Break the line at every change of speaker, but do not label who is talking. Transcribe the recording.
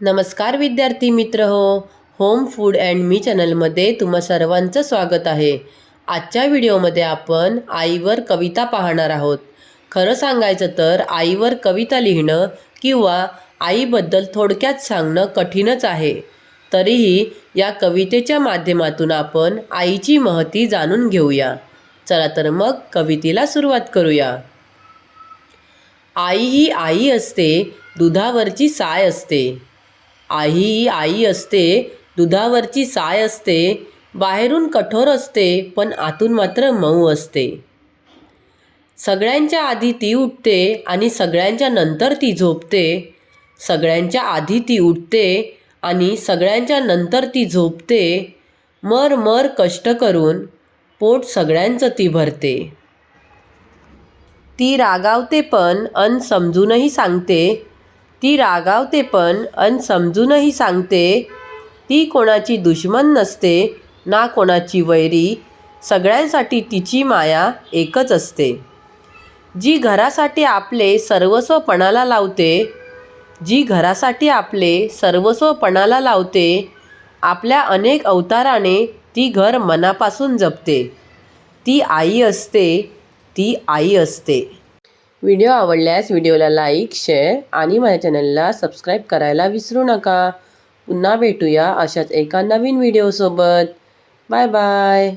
नमस्कार विद्यार्थी मित्र हो होम फूड अँड मी चॅनलमध्ये तुम्हा सर्वांचं स्वागत आहे. आजच्या व्हिडिओमध्ये आपण आईवर कविता पाहणार आहोत. खरं सांगायचं तर आईवर कविता लिहिणं किंवा आईबद्दल थोडक्यात सांगणं कठीणच आहे. तरीही या कवितेच्या माध्यमातून आपण आईची महती जाणून घेऊया. चला तर मग कवितेला सुरुवात करूया. आई ही आई असते दुधावरची साय असते. आई ही आई असते दुधावरची साय असते बाहेरून कठोर असते पण आतून मात्र मऊ असते. सगळ्यांच्या आधी ती उठते आणि सगळ्यांच्या नंतर ती झोपते. सगळ्यांच्या आधी ती उठते आणि सगळ्यांच्या नंतर ती झोपते. मर मर कष्ट करून पोट सगळ्यांचं ती भरते. ती रागावते पण अन समजूनही सांगते ती रागावते पण अन समजूनही सांगते. ती कोणाची दुश्मन नसते ना कोणाची वैरी सगळ्यांसाठी तिची माया एकच असते. जी घरासाठी आपले सर्वस्वपणाला लावते जी घरासाठी आपले सर्वस्वपणाला लावते आपल्या अनेक अवताराने ती घर मनापासून जपते. ती आई असते ती आई असते. व्हिडिओ आवडल्यास व्हिडिओला लाईक शेअर आणि माझ्या चॅनलला सबस्क्राईब करायला विसरू नका. पुन्हा भेटूया अशाच एका नवीन व्हिडिओसोबत. Bye bye.